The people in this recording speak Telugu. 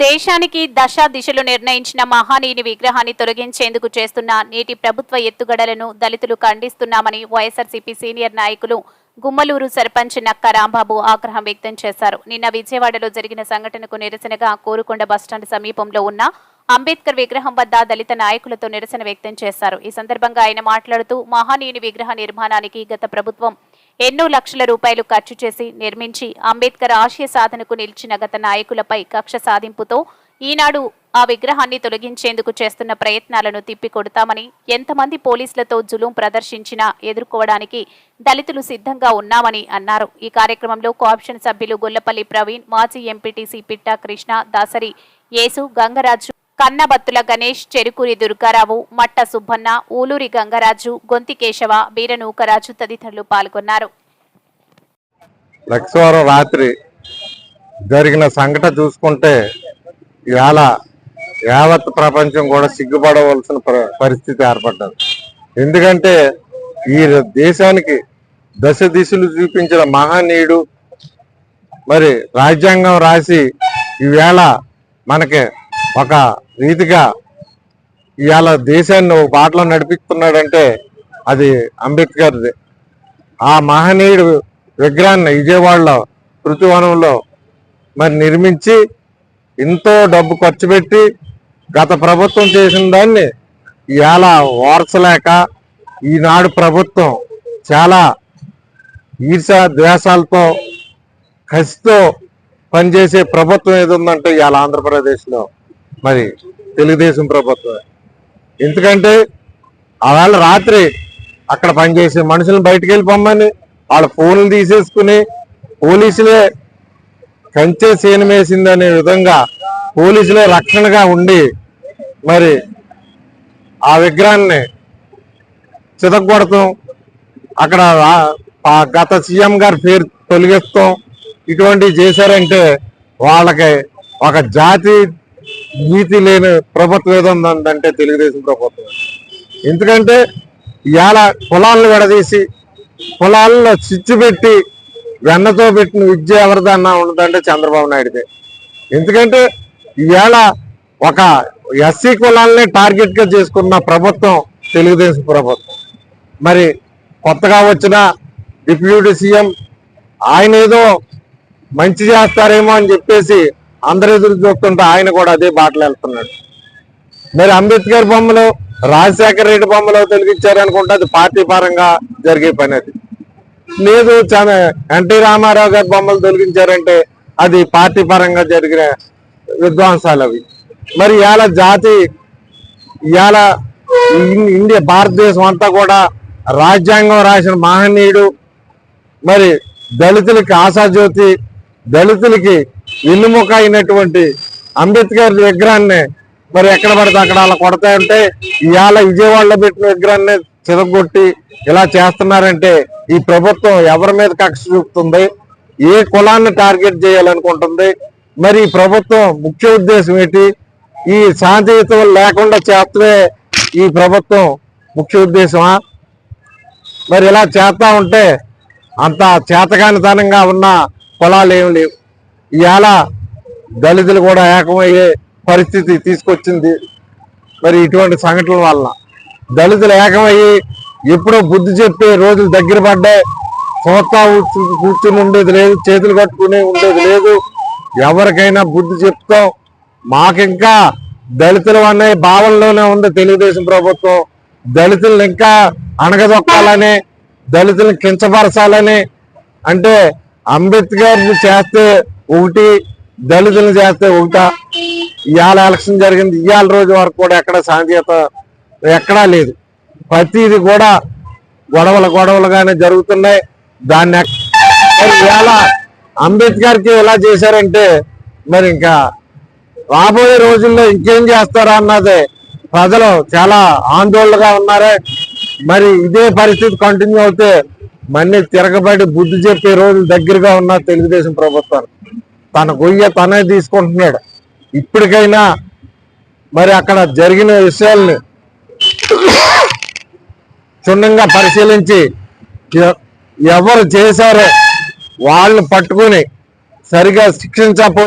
దేశానికి దశ దిశలు నిర్ణయించిన మహానీయుని విగ్రహాన్ని తొలగించేందుకు చేస్తున్న నేటి ప్రభుత్వ ఎత్తుగడలను దళితులు ఖండిస్తున్నామని వైఎస్ఆర్సీపీ సీనియర్ నాయకులు గుమ్మలూరు సర్పంచ్ నక్క రాంబాబు ఆగ్రహం వ్యక్తం చేశారు. నిన్న విజయవాడలో జరిగిన సంఘటనకు నిరసనగా కోరుకొండ బస్టాండ్ సమీపంలో ఉన్న అంబేద్కర్ విగ్రహం వద్ద దళిత నాయకులతో నిరసన వ్యక్తం చేశారు. ఈ సందర్భంగా ఆయన మాట్లాడుతూ మహానీయుని విగ్రహ నిర్మాణానికి గత ప్రభుత్వం ఎన్నో లక్షల రూపాయలు ఖర్చు చేసి నిర్మించి అంబేద్కర్ ఆశయ సాధనకు నిలిచిన గత నాయకులపై కక్ష సాధింపుతో ఈనాడు ఆ విగ్రహాన్ని తొలగించేందుకు చేస్తున్న ప్రయత్నాలను తిప్పికొడతామని ఎంతమంది పోలీసులతో జులుం ప్రదర్శించినా ఎదుర్కోవడానికి దళితులు సిద్ధంగా ఉన్నామని అన్నారు. ఈ కార్యక్రమంలో కోఆప్షన్ సభ్యులు గొల్లపల్లి ప్రవీణ్ మాజీ ఎంపీటీసీ పిట్టా కృష్ణ దాసరి యేసు గంగరాజు కన్నబత్తుల గణేష్ చెరుకూరి దుర్గారావు మట్ట సుబ్బన్న ఊలూరి గంగరాజు గొంతి కేశవ బీరనూకరాజు తదితరులు పాల్గొన్నారు. లక్ష్మవారం రాత్రి జరిగిన సంఘటన చూసుకుంటే ఇవాళ యావత్ ప్రపంచం కూడా సిగ్గుపడవలసిన ప- పరిస్థితి ఏర్పడ్డది. ఎందుకంటే ఈ దేశానికి దశ దిశలు చూపించిన మహనీయుడు మరి రాజ్యాంగం రాసి ఈవేళ మనకి ఒక రీతిగా ఇవాళ దేశాన్ని ఒక బాటలో నడిపిస్తున్నాడంటే అది అంబేద్కర్ది. ఆ మహనీయుడు విగ్రహాన్ని విజయవాడలో ఋతువనంలో మరి నిర్మించి ఎంతో డబ్బు ఖర్చు పెట్టి గత ప్రభుత్వం చేసిన దాన్ని ఇవాళ ఓర్చలేక ఈనాడు ప్రభుత్వం చాలా ఈర్ష ద్వేషాలతో కసితో పనిచేసే ప్రభుత్వం ఏది ఉందంటే ఇవాళ ఆంధ్రప్రదేశ్లో. మరి తెలుగుదేశం ప్రభుత్వం. ఎందుకంటే ఆవేళ రాత్రి అక్కడ పనిచేసే మనుషులను బయటకు వెళ్ళిపోమ్మని వాళ్ళ ఫోన్లు తీసేసుకుని పోలీసులే కంచె సేనమేసింది అనే విధంగా పోలీసులే రక్షణగా ఉండి మరి ఆ విగ్రహాన్ని చితగొడతాం అక్కడ గత సీఎం గారి పేరు తొలగిస్తాం. ఇటువంటివి చేశారంటే వాళ్ళకి ఒక జాతి నీతి లేని ప్రభుత్వం ఏదో ఉందంటే తెలుగుదేశం ప్రభుత్వం. ఎందుకంటే ఇవాళ పొలాలను విడదీసి పొలాల్లో చిచ్చు పెట్టి వెన్నతో పెట్టిన విద్య ఎవరిదన్నా ఉన్నదంటే చంద్రబాబు నాయుడిదే. ఎందుకంటే ఇవాళ ఒక ఎస్సీ కులాలనే టార్గెట్గా చేసుకున్న ప్రభుత్వం తెలుగుదేశం ప్రభుత్వం. మరి కొత్తగా వచ్చిన డిప్యూటీ సీఎం ఆయన ఏదో మంచి చేస్తారేమో అని చెప్పేసి అందరు ఎదురు చూస్తుంటే ఆయన కూడా అదే బాటలు వెళ్తున్నాడు మరి అంబేద్కర్ బొమ్మలు రాజశేఖర రెడ్డి బొమ్మలు తొలగించారు అనుకుంటే అది పార్టీ పరంగా జరిగే పని అది. లేదు చాలా ఎన్టీ రామారావు గారి బొమ్మలు తొలగించారంటే అది పార్టీ పరంగా జరిగిన విధ్వంసాలు అవి. మరి ఇవాళ జాతి ఇవాళ ఇండియా భారతదేశం అంతా కూడా రాజ్యాంగం రాసిన మహనీయుడు. మరి దళితులకి ఆశాజ్యోతి దళితులకి వెన్నుముక అయినటువంటి అంబేద్కర్ విగ్రహాన్ని మరి ఎక్కడ పడితే అక్కడ అలా కొడతాయంటే ఇవాళ విజయవాడలో పెట్టిన విగ్రహాన్ని చిరగొట్టి ఇలా చేస్తున్నారంటే ఈ ప్రభుత్వం ఎవరి మీద కక్ష చూపుతుంది? ఏ కులాన్ని టార్గెట్ చేయాలనుకుంటుంది? మరి ఈ ప్రభుత్వం ముఖ్య ఉద్దేశం ఏంటి? ఈ శాంతియుతం లేకుండా చేస్తే ఈ ప్రభుత్వం ముఖ్య ఉద్దేశమా? మరి ఇలా చేస్తా ఉంటే అంత చేతకానితనంగా ఉన్న కులాలు ఏం లేవు. ఇవాళ దళితులు కూడా ఏకమయ్యే పరిస్థితి తీసుకొచ్చింది. మరి ఇటువంటి సంఘటనల వల్ల దళితులు ఏకమయ్యి ఎప్పుడో బుద్ధి చెప్పే రోజులు దగ్గర పడ్డాయి. చూస్తా కూర్చుని ఉండేది లేదు చేతులు కట్టుకుని ఉండేది లేదు. ఎవరికైనా బుద్ధి చెప్తాం. మాకింకా దళితులు అనే భావనలోనే ఉంది తెలుగుదేశం ప్రభుత్వం. దళితులను ఇంకా అణగదొక్కాలని దళితులను కించపరచాలని. అంటే అంబేద్కర్ చేస్తే ఒకటి దళితులను చేస్తే ఒకటా ఇవాళ ఎలక్షన్ జరిగింది ఇవాళ రోజు వరకు కూడా ఎక్కడ శాంతియుత ఎక్కడా లేదు. ప్రతిది కూడా గొడవలు గొడవలుగానే జరుగుతున్నాయి. దాన్ని ఇవాళ అంబేద్కర్కి ఎలా చేశారంటే మరి ఇంకా రాబోయే రోజుల్లో ఇంకేం చేస్తారా అన్నది ప్రజలు చాలా ఆందోళనగా ఉన్నారే. మరి ఇదే పరిస్థితి కంటిన్యూ అవుతే మళ్ళీ తిరగబడి బుద్ధి చెప్పే రోజులు దగ్గరగా ఉన్న తెలుగుదేశం ప్రభుత్వం తన గొయ్య తనే తీసుకుంటున్నాడు. ఇప్పటికైనా మరి అక్కడ జరిగిన విషయాల్ని క్షుణ్ణంగా పరిశీలించి ఎవరు చేశారో వాళ్ళని పట్టుకుని సరిగా శిక్షించకపోతే